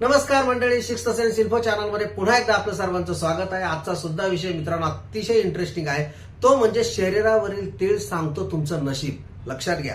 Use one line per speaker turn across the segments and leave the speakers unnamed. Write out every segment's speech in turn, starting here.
नमस्कार मंडळी शिक्ष सेन्स इन्फो चॅनलमध्ये पुन्हा एकदा आपलं सर्वांचं स्वागत आहे. आजचा सुद्धा विषय मित्रांनो अतिशय इंटरेस्टिंग आहे. तो म्हणजे शरीरावरील तीळ सांगतो तुमचं नशीब. लक्षात घ्या.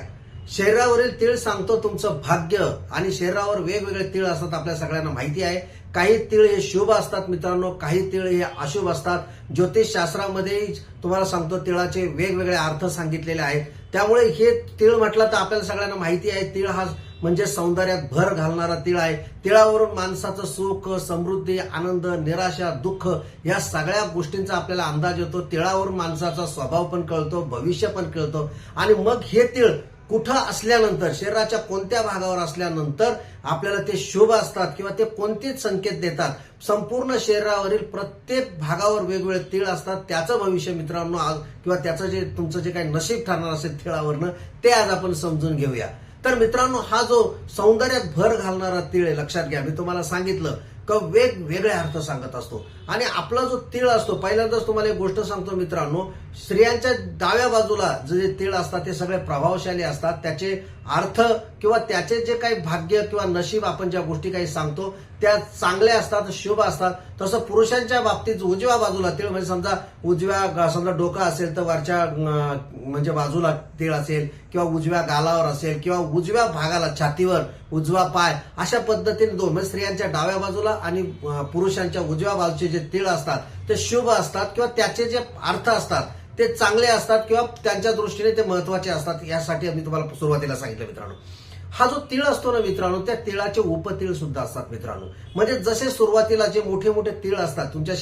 शरीरावरील तीळ सांगतो तुमचं भाग्य आणि शरीरावर वेगवेगळे तीळ असतात आपल्या सगळ्यांना माहिती आहे. काही तीळ हे शुभ असतात मित्रांनो काही तीळ हे अशुभ असतात. ज्योतिष शास्त्रामध्ये तुम्हाला सांगतो तिळाचे वेगवेगळे अर्थ सांगितलेले आहेत. त्यामुळे हे तीळ म्हटलं तर आपल्याला सगळ्यांना माहिती आहे तीळ हा म्हणजे सौंदर्यात भर घालणारा तिळ आहे. तिळावरून माणसाचं सुख समृद्धी आनंद निराशा दुःख या सगळ्या गोष्टींचा आपल्याला अंदाज येतो. तिळावरून माणसाचा स्वभाव पण कळतो भविष्य पण कळतो. आणि मग हे तिळ कुठं असल्यानंतर शरीराच्या कोणत्या भागावर असल्यानंतर आपल्याला ते शुभ असतात किंवा ते कोणतेच संकेत देतात. संपूर्ण शरीरावरील प्रत्येक भागावर वेगवेगळे तीळ असतात. त्याचं भविष्य मित्रांनो आज किंवा त्याचं जे तुमचं जे काही नशीब ठरणार असेल तिळावरनं ते आज आपण समजून घेऊया. तर मित्रांनो हा जो सौंदर्यात भर घालणारा तीळ आहे लक्षात घ्या. मी तुम्हाला सांगितलं का वेगवेगळे अर्थ सांगत असतो. आणि आपला जो तीळ असतो पहिल्यांदाच तुम्हाला एक गोष्ट सांगतो मित्रांनो स्त्रियांच्या डाव्या बाजूला जे तीळ असतात ते सगळे प्रभावशाली असतात. त्याचे अर्थ किंवा त्याचे जे काही भाग्य किंवा नशीब आपण ज्या गोष्टी काही सांगतो त्या चांगल्या असतात शुभ असतात. तसं पुरुषांच्या बाबतीत उजव्या बाजूला तीळ म्हणजे समजा उजव्या समजा डोका असेल तर वरच्या म्हणजे बाजूला तीळ असेल किंवा उजव्या गालावर असेल किंवा उजव्या भागाला छातीवर उजवा पाय अशा पद्धतीने दोन म्हणजे स्त्रियांच्या डाव्या बाजूला आणि पुरुषांच्या उजव्या बाजूचे जे तीळ असतात ते शुभ असतात किंवा त्याचे जे अर्थ असतात ते चांगले असतात किंवा त्यांच्या दृष्टीने ते महत्त्वाचे असतात यासाठी आम्ही तुम्हाला सुरुवातीला सांगितलं मित्रांनो. हा जो तीळ असतो ना मित्रांनो त्या तिळाचे उपतीळ सुद्धा असतात मित्रांनो. म्हणजे जसे सुरुवातीला जे मोठे मोठे तीळ असतात तुमच्या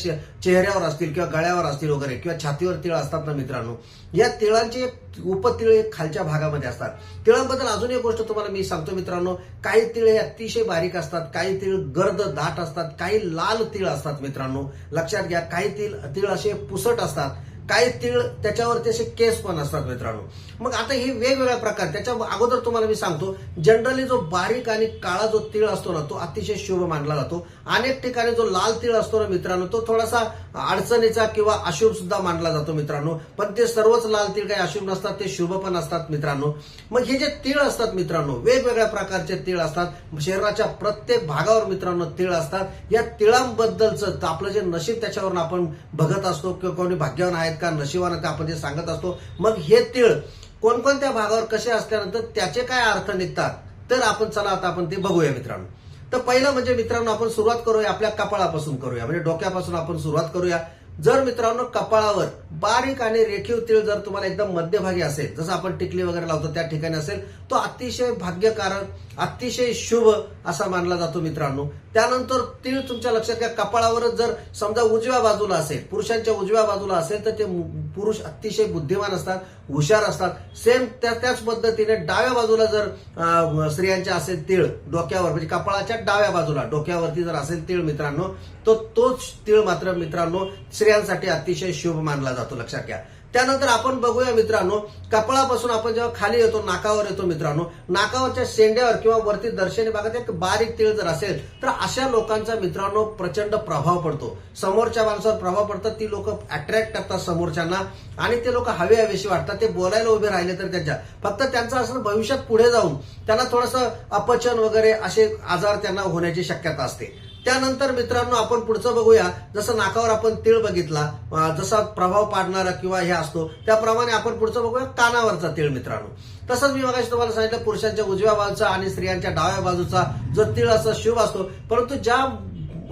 चेहऱ्यावर असतील किंवा गळ्यावर असतील वगैरे किंवा छातीवर तीळ असतात ना मित्रांनो या तिळांचे उपतीळ खालच्या भागामध्ये असतात. तिळांबद्दल अजून एक गोष्ट तुम्हाला मी सांगतो मित्रांनो काही तीळ हे अतिशय बारीक असतात काही तीळ गर्द दाट असतात काही लाल तीळ असतात मित्रांनो. लक्षात घ्या काही तीळ तीळ असे पुसट असतात काही तीळ त्याच्यावरती असे केस पण असतात मित्रांनो. मग आता हे वेगवेगळ्या प्रकार. त्याच्या अगोदर तुम्हाला मी सांगतो जनरली जो बारीक आणि काळा जो तीळ असतो ना तो अतिशय शुभ मानला जातो. अनेक ठिकाणी जो लाल तीळ असतो ना मित्रांनो तो थोडासा अडचणीचा किंवा अशुभ सुद्धा मानला जातो मित्रांनो. पण ते सर्वच लाल तीळ काही अशुभ नसतात ते शुभ पण असतात मित्रांनो. मग हे जे तीळ असतात मित्रांनो वेगवेगळ्या प्रकारचे तीळ असतात. शरीराच्या प्रत्येक भागावर मित्रांनो तीळ असतात. या तिळांबद्दलचं आपलं जे नशीब त्याच्यावरून आपण बघत असतो किंवा कोणी भाग्यवान आहेत का नशिबानं का आपण जे सांगत असतो. मग हे तीळ कोणकोणत्या भागावर कसे असल्यानंतर त्याचे काय अर्थ निघतात तर आपण चला आता आपण ते बघूया मित्रांनो. तर पहिलं म्हणजे मित्रांनो आपण सुरुवात करूया आपल्या कपाळापासून करूया. म्हणजे डोक्यापासून आपण सुरुवात करूया. जर मित्रांनो कपाळावर बारीक आणि रेखीव तीळ जर तुम्हाला एकदम मध्यभागी असेल जसं आपण टिकली वगैरे लावतो त्या ठिकाणी असेल तो अतिशय भाग्यकारक अतिशय शुभ असा मानला जातो मित्रांनो. त्यानंतर तीळ तुमच्या लक्षात घ्या कपाळावरच जर समजा उजव्या बाजूला असेल पुरुषांच्या उजव्या बाजूला असेल तर ते मु- पुरुष अतिशय बुद्धिमान असतात. हुशार असतात. सेम त्या त्याच पद्धतीने डाव्या बाजूला जर स्त्रियांच्या असेल तीळ डोक्यावर म्हणजे कपाळाच्या डाव्या बाजूला डोक्यावरती जर असेल तीळ मित्रांनो तो तोच तीळ मात्र मित्रांनो स्त्रियांसाठी अतिशय शुभ मानला जातो. लक्षात घ्या. त्यानंतर आपण बघूया मित्रांनो कपाळापासून आपण जेव्हा खाली येतो नाकावर येतो मित्रांनो नाकावरच्या शेंड्यावर किंवा वरती दर्शनी भागात एक बारीक तीळ जर असेल तर अशा लोकांचा मित्रांनो प्रचंड प्रभाव पडतो. समोरच्या माणसावर प्रभाव पडतात ती लोक अट्रॅक्ट करतात समोरच्यांना आणि ते लोक हवे हवेशी वाटतात ते बोलायला उभे राहिले तर त्यांच्या. फक्त त्यांचं असं भविष्यात पुढे जाऊन त्यांना थोडंसं अपचन वगैरे असे आजार त्यांना होण्याची शक्यता असते. त्यानंतर मित्रांनो आपण पुढचं बघूया. जसं नाकावर आपण तीळ बघितला जसा प्रभाव पाडणारा किंवा हे असतो त्याप्रमाणे आपण पुढचं बघूया कानावरचा तीळ मित्रांनो. तसंच मी मगाशी तुम्हाला सांगितलं पुरुषांच्या उजव्या बाजूचा आणि स्त्रियांच्या डाव्या बाजूचा जो तीळ असा शुभ असतो. परंतु ज्या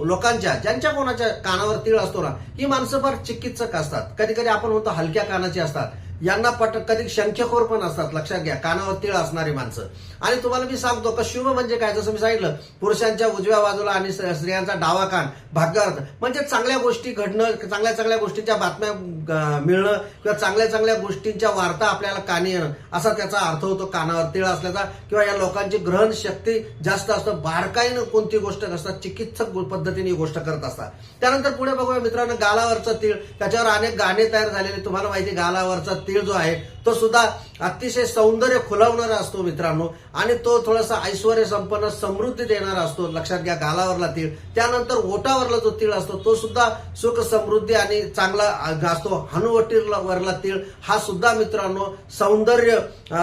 लोकांच्या ज्यांच्या कोणाच्या कानावर तीळ असतो ना ही माणसं फार चिकित्सक असतात. कधी कधी आपण म्हणतो हलक्या कानाची असतात. यांना पट कधी शंख्यखोर पण असतात लक्षात घ्या. कानावर तीळ असणारी माणसं. आणि तुम्हाला मी सांगतो का शुभ म्हणजे काय? जसं मी सांगितलं पुरुषांच्या उजव्या बाजूला आणि स्त्रियांचा डावा कान भाग्यार्थ म्हणजे चांगल्या गोष्टी घडणं चांगल्या चांगल्या गोष्टींच्या बातम्या मिळणं किंवा चांगल्या चांगल्या गोष्टींच्या वार्ता आपल्याला कानी येणं असा त्याचा अर्थ होतो कानावर तीळ असल्याचा. किंवा या लोकांची ग्रहण शक्ती जास्त असतं. बारकाईनं कोणती गोष्ट असतात चिकित्सक पद्धतीने ही गोष्ट करत असतात. त्यानंतर पुढे बघूया मित्रांनो गालावरचं तीळ. त्याच्यावर अनेक गाणे तयार झालेले तुम्हाला माहिती गालावरचं गालावरचा तीळ जो आहे तो सुद्धा अतिशय सौंदर्य खुलवणारा असतो मित्रांनो. आणि तो थोडासा ऐश्वर संपन्न समृद्धी देणारा असतो. लक्षात घ्या गालावरला तीळ. त्यानंतर ओटावरला जो तीळ असतो तो सुद्धा सुख समृद्धी आणि चांगला असतो. हनुवटीला वरला तीळ हा सुद्धा मित्रांनो सौंदर्य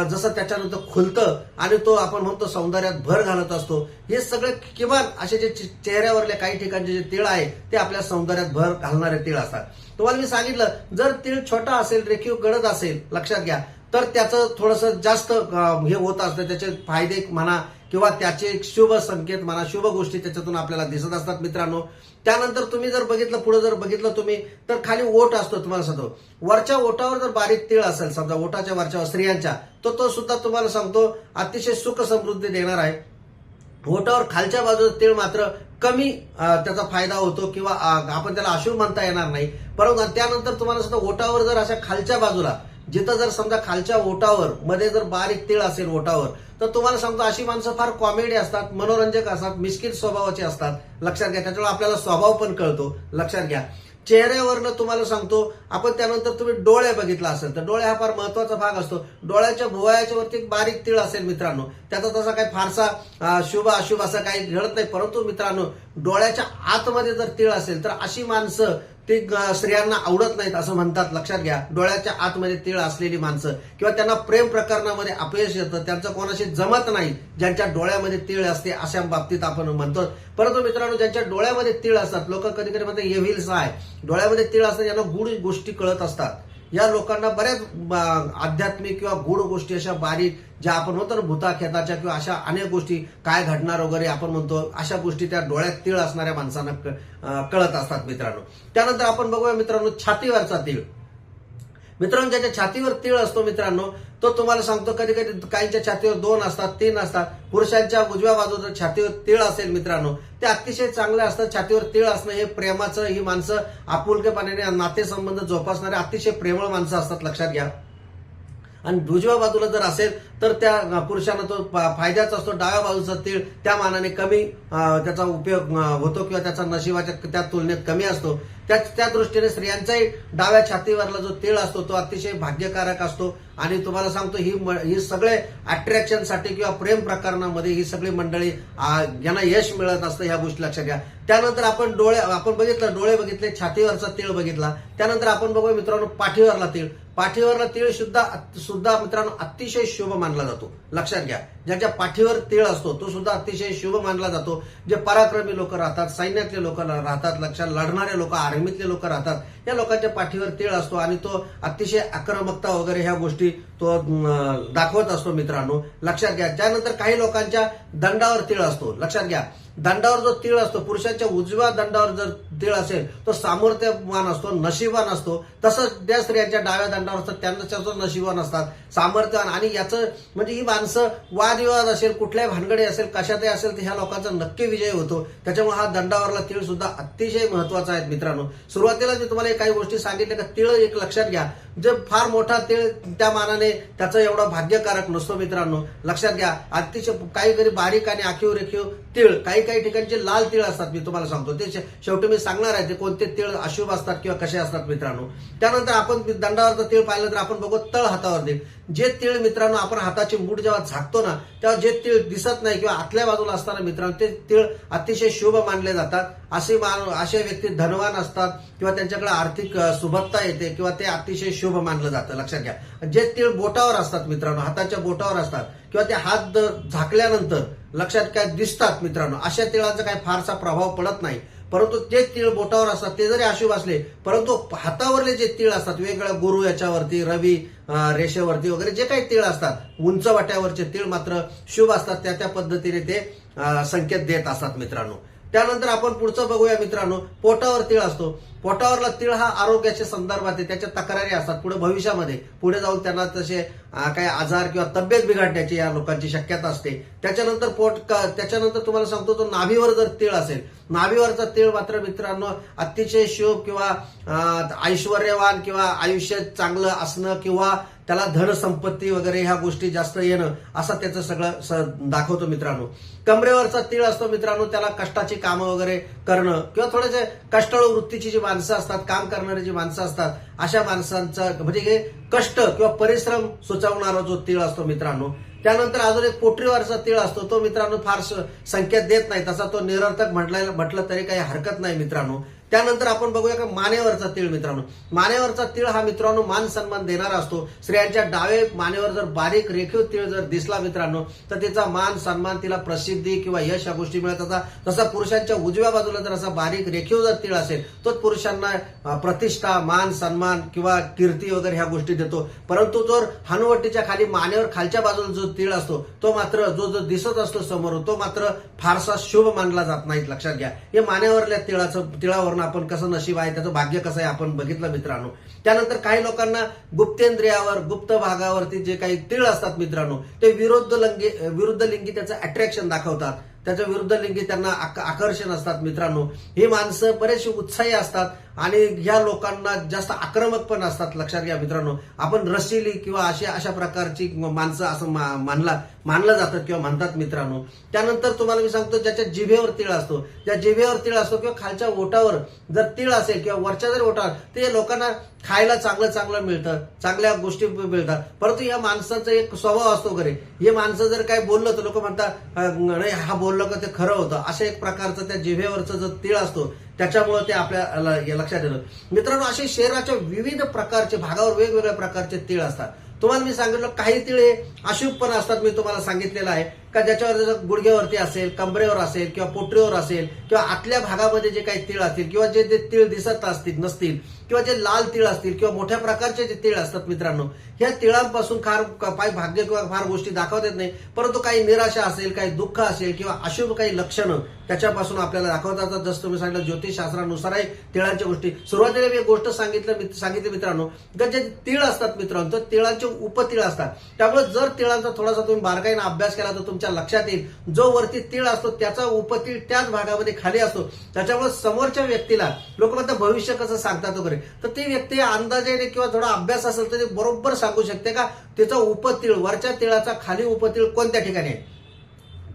जसं त्याच्यानंतर खुलतं आणि तो आपण म्हणतो सौंदर्यात भर घालत असतो. हे सगळे किमान असे जे चेहऱ्यावरले काही ठिकाणचे जे तीळ आहे ते आपल्या सौंदर्यात भर घालणारे तीळ असतात. तुम्हाला मी सांगितलं जर तीळ छोटा असेल रेखीव गडद असेल लक्षात घ्या तर त्याचं थोडंसं जास्त हे होत असतं त्याचे फायदे म्हणा किंवा त्याचे शुभ संकेत म्हणा शुभ गोष्टी त्याच्यातून आपल्याला दिसत असतात मित्रांनो. त्यानंतर तुम्ही जर बघितलं पुढे जर बघितलं तुम्ही तर खाली ओट असतो तुम्हाला सांगतो. वरच्या ओटावर जर बारीक तीळ असेल समजा ओटाच्या वरच्या स्त्रियांच्या तर तो सुद्धा तुम्हाला सांगतो अतिशय सुख समृद्धी देणार आहे. ओटावर खालच्या बाजूला तीळ मात्र कमी त्याचा फायदा होतो किंवा आपण त्याला अशुभ म्हणता येणार नाही. परंतु त्यानंतर तुम्हाला सुद्धा ओटावर जर अशा खालच्या बाजूला जिथं जर समजा खालच्या ओटावर मध्ये जर बारीक तीळ असेल ओटावर तर तुम्हाला सांगतो अशी माणसं फार कॉमेडी असतात मनोरंजक असतात मिश्किल स्वभावाचे असतात. लक्षात घ्या त्याच्यामुळे आपल्याला स्वभाव पण कळतो. लक्षात घ्या. चेहऱ्यावरनं तुम्हाला सांगतो आपण त्यानंतर तुम्ही डोळे बघितला असेल तर डोळे हा फार महत्त्वाचा भाग असतो. डोळ्याच्या भुवयाच्या वरती एक बारीक तीळ असेल मित्रांनो त्याचा तसा काही फारसा शुभ अशुभ असं काही घडत नाही. परंतु मित्रांनो डोळ्याच्या आतमध्ये जर तीळ असेल तर अशी माणसं ते स्त्रियांना आवडत नाहीत असं म्हणतात. लक्षात घ्या. डोळ्याच्या आतमध्ये तीळ असलेली माणसं किंवा त्यांना प्रेम प्रकरणामध्ये अपयश येतं त्यांचं कोणाशी जमत नाही ज्यांच्या डोळ्यामध्ये तीळ असते अशा बाबतीत आपण म्हणतो. परंतु मित्रांनो ज्यांच्या डोळ्यामध्ये तीळ असतात लोक कधी कधी म्हणतात येविल्स आहे. डोळ्यामध्ये तीळ असतात यांना गुढ गोष्टी कळत असतात. या लोकांना बऱ्याच आध्यात्मिक किंवा गूढ गोष्टी अशा बारीक ज्या आपण म्हणतो ना भूताखेताच्या किंवा अशा अनेक गोष्टी काय घडणार वगैरे आपण म्हणतो अशा गोष्टी त्या डोळ्यात तीळ असणाऱ्या माणसांना कळत असतात मित्रांनो. त्यानंतर आपण बघूया मित्रांनो छातीवरचा तीळ. मित्रांनो ज्याच्या छातीवर तीळ असतो मित्रांनो तो तुम्हाला सांगतो कधी कधी काहींच्या छातीवर दोन असतात तीन असतात. पुरुषांच्या उजव्या बाजूचं छातीवर तीळ असेल मित्रांनो ते अतिशय चांगले असतात छातीवर तीळ असणं हे प्रेमाचं ही माणसं आपुलकेपणाने नातेसंबंध जोपासणारे अतिशय प्रेमळ माणसं असतात लक्षात घ्या. आणि उजव्या बाजूला जर असेल तर त्या पुरुषांना तो फायद्याच फायद्याचा असतो. डाव्या बाजूचा तीळ त्या मानाने कमी त्याचा उपयोग होतो किंवा त्याचा नशिबाच्या त्या तुलनेत कमी असतो. त्या त्या दृष्टीने स्त्रियांचाही डाव्या छातीवरला जो तीळ असतो तो अतिशय भाग्यकारक असतो. आणि तुम्हाला सांगतो ही म- ही सगळे अट्रॅक्शनसाठी किंवा प्रेम प्रकरणामध्ये ही सगळी मंडळी यांना यश मिळत असतं ह्या गोष्टी लक्षात घ्या. त्यानंतर आपण डोळे आपण बघितलं डोळे बघितले छातीवरचा तीळ बघितला. त्यानंतर आपण बघूया मित्रांनो पाठीवरला तीळ. पाठीवरला तीळ सुद्धा सुद्धा मित्रांनो अतिशय शुभ मानला जातो. लक्षात घ्या. ज्याच्या पाठीवर तीळ असतो तो सुद्धा अतिशय शुभ मानला जातो. जे पराक्रमी लोक राहतात सैन्यातले लोक राहतात लक्षात लढणारे लोक धार्मिकले लोक राहतात. या लोकांच्या पाठीवर तीळ असतो आणि तो अतिशय आक्रमकता वगैरे ह्या गोष्टी तो दाखवत असतो मित्रांनो. लक्षात घ्या. त्यानंतर काही लोकांच्या दंडावर तीळ असतो. लक्षात घ्या. दंडावर जो तीळ असतो पुरुषाच्या उजव्या दंडावर जर तीळ असेल तो सामर्थ्यवान असतो नशिबान असतो. तसंच त्या स्त्रियांच्या डाव्या दंडावर असतात त्यांना जो नशिबान असतात सामर्थ्यवान. आणि याचं म्हणजे ही माणसं वादविवाद असेल कुठल्याही भानगडी असेल कशातही असेल तर ह्या लोकांचा नक्की विजय होतो. त्याच्यामुळे हा दंडावरला तीळ सुद्धा अतिशय महत्त्वाचा आहे मित्रांनो. सुरुवातीला मी तुम्हाला काही गोष्टी सांगितल्या का तीळ एक लक्षात घ्या. जे फार मोठा तीळ त्या मानाने त्याचं एवढा भाग्यकारक नसतो मित्रांनो. लक्षात घ्या अतिशय काही तरी बारीक आणि आखीव रेखीव तीळ काही काही ठिकाणचे लाल तीळ असतात मी तुम्हाला सांगतो. ते शेवटी मी सांगणार आहे ते कोणते तीळ अशुभ असतात किंवा कसे असतात मित्रांनो. त्यानंतर आपण दंडावरचं तीळ पाहिलं तर आपण बघू तळ हातावर देईल जे तीळ मित्रांनो आपण हाताची मूठ जेव्हा झाकतो ना तेव्हा जे तीळ दिसत नाही किंवा आतल्या बाजूला असताना मित्रांनो ते तीळ अतिशय शुभ मानले जातात. असे मान असे व्यक्ती धनवान असतात किंवा त्यांच्याकडे आर्थिक सुभत्ता सुबत्ता येते किंवा ते अतिशय शुभ मानलं जातं. लक्षात घ्या. जे तीळ बोटावर असतात मित्रांनो हाताच्या बोटावर असतात किंवा ते हात झाकल्यानंतर लक्षात काय दिसतात मित्रांनो अशा तिळाचा काही फारसा प्रभाव पडत नाही. परंतु ते तीळ बोटावर असतात ते जरी अशुभ असले परंतु हातावरले जे तीळ असतात वेगवेगळ्या गुरु याच्यावरती रवी रेषेवरती वगैरे जे काही तीळ असतात उंच वाट्यावरचे तीळ मात्र शुभ असतात त्या त्या पद्धतीने ते संकेत देत असतात मित्रांनो. त्यानंतर आपण पुढचं बघूया मित्रांनो पोटावर तीळ असतो. पोटावरला तीळ हा आरोग्याच्या संदर्भात आहे त्याच्या तक्रारी असतात. पुढे भविष्यामध्ये पुढे जाऊन त्यांना तसे काही आजार किंवा तब्येत बिघडण्याची या लोकांची शक्यता असते. त्याच्यानंतर पोट त्याच्यानंतर तुम्हाला सांगतो तो नाभीवर जर तीळ असेल नाभीवरचा तीळ मात्र मित्रांनो अतिशय शुभ किंवा ऐश्वर्यवान किंवा आयुष्य चांगलं असणं किंवा त्याला धनसंपत्ती वगैरे ह्या गोष्टी जास्त येणं असं त्याचं सगळं दाखवतो मित्रांनो. कमरेवरचा तीळ असतो मित्रांनो त्याला कष्टाची कामं वगैरे करणं किंवा थोडेसे कष्टाळू वृत्तीची जी माणसं असतात काम करणारी जी माणसं असतात अशा माणसांचा म्हणजे हे कष्ट किंवा परिश्रम सुचवणारा जो तीळ असतो मित्रांनो त्यानंतर अजून एक पोटरीवरचा तीळ असतो तो मित्रांनो फार संख्या संकेत देत नाही तसा तो निरर्थक म्हटला म्हटलं तरी काही हरकत नाही मित्रांनो. त्यानंतर आपण बघूया का मानेवरचा तीळ मित्रांनो. मानेवरचा तीळ हा मित्रांनो मान सन्मान देणारा असतो. स्त्रियांच्या डावे मानेवर जर बारीक रेखीव तीळ जर दिसला मित्रांनो तर तिचा मान सन्मान तिला प्रसिद्धी किंवा यश या गोष्टी मिळत असतात तसा पुरुषांच्या उजव्या बाजूला जर असा बारीक रेखीव जर तीळ असेल तोच पुरुषांना प्रतिष्ठा मान सन्मान किंवा कीर्ती वगैरे ह्या गोष्टी देतो. परंतु जर हनुवटीच्या खाली मानेवर खालच्या बाजूला जो तीळ असतो तो मात्र जो जो दिसत असतो समोर तो मात्र फारसा शुभ मानला जात नाही लक्षात घ्या. हे मानेवरल्या तिळाचं तिळावरनं आपण कसं नशीब आहे त्याचं भाग्य कसं आहे आपण बघितलं मित्रांनो. त्यानंतर काही लोकांना गुप्तेंद्रियावर गुप्त भागावरती जे काही तीळ असतात मित्रांनो ते विरुद्ध लिंगी विरुद्ध लिंगी त्याचं अट्रॅक्शन दाखवतात. त्याच्या विरुद्ध लिंगी त्यांना आकर्षण असतात मित्रांनो. ही माणसं बरेचशी उत्साही असतात. आणि ह्या लोकांना जास्त आक्रमक पण असतात लक्षात घ्या मित्रांनो. आपण रशिली किंवा अशी अशा प्रकारची माणसं असं मानला मानलं जातं किंवा म्हणतात मित्रांनो. त्यानंतर तुम्हाला मी सांगतो ज्याच्या जिभेवर तीळ असतो. ज्या जिभेवर तीळ असतो किंवा खालच्या ओटावर जर तीळ असेल किंवा वरच्या जर ओटावर ते लोकांना खायला चांगलं चांगलं मिळतं. चांगल्या गोष्टी मिळतात. परंतु या माणसाचा एक स्वभाव असतो घरे. हे माणसं जर काय बोललं तर लोक म्हणतात नाही हा बोललं का ते खरं होतं? अशा एक प्रकारचं त्या जिभेवरचं जो तीळ असतो त्याच्यामुळे ते आपल्याला लक्षात येतं. मित्रांनो असे शरीराच्या विविध प्रकारचे भागावर वेगवेगळ्या प्रकारचे तीळ असतात. तुम्हाला मी सांगितलं काही तीळ हे अशुभ पण असतात मी तुम्हाला सांगितलेलं आहे. का ज्याच्यावर जसं गुडघ्यावरती असेल कंबरेवर असेल किंवा पोटरीवर असेल किंवा आतल्या भागामध्ये जे काही तीळ असतील किंवा जे जे तीळ दिसत असतील नसतील किंवा जे लाल तीळ असतील किंवा मोठ्या प्रकारचे जे तीळ असतात मित्रांनो ह्या तिळांपासून फार काही भाग्य किंवा फार गोष्टी दाखवत येत नाही. परंतु काही निराशा असेल काही दुःख असेल किंवा अशुभ काही लक्षणं त्याच्यापासून आपल्याला दाखवता येतात जसं तुम्ही सांगितलं ज्योतिषशास्त्रानुसारही तिळांच्या गोष्टी. सुरुवातीला मी एक गोष्ट सांगितलं मित- सांगितली मित्रांनो तर जे तीळ असतात मित्रांनो तर तिळांचे उपतीळ असतात. त्यामुळे जर तिळांचा थोडासा तुम्ही बारकाईनं अभ्यास केला तर तुमच्या लक्षात येईल. जो वरती तीळ असतो त्याचा उपतीळ त्याच भागामध्ये खाली असतो. त्याच्यामुळे समोरच्या व्यक्तीला लोक म्हणतात भविष्य कसं सांगतात वगैरे? तर ती व्यक्ती अंदाजेने किंवा थोडा अभ्यास असेल तर ते बरोबर सांगू शकते का? तिचा उपतीळ वरच्या तिळाचा खाली उपतीळ कोणत्या ठिकाणी आहे?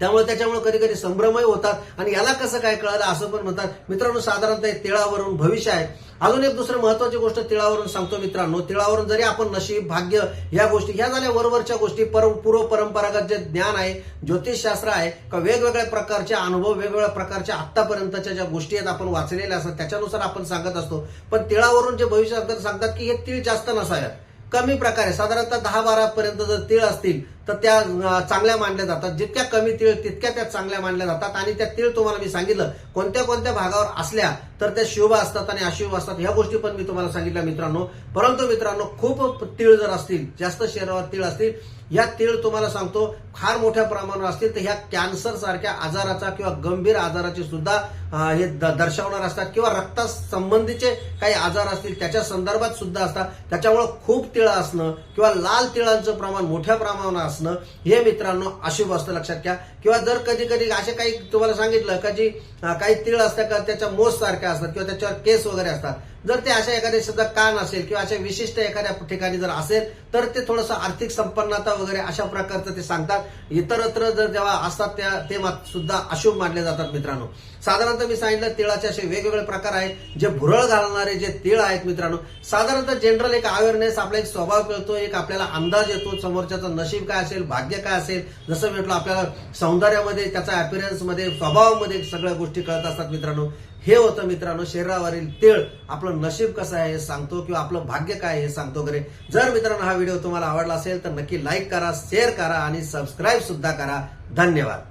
त्यामुळे त्याच्यामुळे कधी कधी संभ्रमही होतात. आणि याला कसं काय कळालं असं पण म्हणतात. मित्रांनो साधारणतः हे तिळावरून भविष्य आहे. अजून एक दुसरी महत्वाची गोष्ट तिळावरून सांगतो मित्रांनो. तिळावरून जरी आपण नशीब भाग्य या गोष्टी ह्या झाल्या वरवरच्या गोष्टी पर पूर्व परंपरागत जे ज्ञान आहे ज्योतिषशास्त्र आहे का वेगवेगळ्या प्रकारचे अनुभव वेगवेगळ्या प्रकारच्या आतापर्यंतच्या ज्या गोष्टी आहेत आपण वाचलेल्या असतात त्याच्यानुसार आपण सांगत असतो. पण तिळावरून जे भविष्य सांगतात सांगतात की हे तीळ जास्त नसाव्यात कमी प्रकारे साधारणतः दहा बारा पर्यंत जर तीळ असतील तर त्या चांगल्या मानल्या जातात. जितक्या कमी तीळ तितक्या त्या चांगल्या मानल्या जातात. आणि त्या तीळ तुम्हाला मी सांगितलं. कोणत्या कोणत्या भागावर असल्या तर त्या शुभ असतात आणि अशुभ असतात. ह्या गोष्टी पण मी तुम्हाला सांगितल्या मित्रांनो. परंतु मित्रांनो खूप तीळ जर असतील जास्त शरीरावर तीळ असतील या तीळ तुम्हाला सांगतो फार मोठ्या प्रमाणावर असतील तर ह्या कॅन्सर सारख्या आजाराचा किंवा गंभीर आजाराचे सुद्धा हे द- दर्शवणार असतात. किंवा रक्ता संबंधीचे काही आजार असतील त्याच्या संदर्भात सुद्धा असतात. त्याच्यामुळे खूप तिळ असणं किंवा लाल तिळांचं प्रमाण मोठ्या प्रमाणावर असणं हे मित्रांनो अशुभ असतं लक्षात घ्या. किंवा जर कधी कधी असे काही तुम्हाला सांगितलं का जी काही तीळ असतात का त्याच्या मोस सारख्या असतात किंवा त्याच्यावर केस वगैरे असतात जर ते अशा एखाद्या सुद्धा कान असेल किंवा अशा विशिष्ट एखाद्या ठिकाणी जर असेल तर ते थोडंसं आर्थिक संपन्नता वगैरे अशा प्रकारचं ते सांगतात. इतरत्र जर जेव्हा असतात त्या ते सुद्धा अशुभ मानले जातात मित्रांनो. साधारणतः मी सांगितलं तिळाचे असे वेगवेगळे प्रकार आहेत जे भुरळ घालणारे जे तिळ आहेत मित्रांनो. साधारणतः जनरल एक अवेअरनेस आपला एक स्वभाव कळतो एक आपल्याला अंदाज येतो समोरच्याचं नशीब काय असेल भाग्य काय असेल जसं म्हटलं आपल्याला सौंदर्यामध्ये त्याचा अपिअरन्समध्ये स्वभावामध्ये सगळ्या गोष्टी कळत असतात मित्रांनो. हे होतं मित्रांनो शरीरावरील तेळ आपलं नशीब कसं आहे हे सांगतो किंवा आपलं भाग्य काय हे सांगतो वगैरे. जर मित्रांनो हा व्हिडिओ तुम्हाला आवडला असेल तर नक्की लाईक करा शेअर करा आणि सबस्क्राईब सुद्धा करा. धन्यवाद.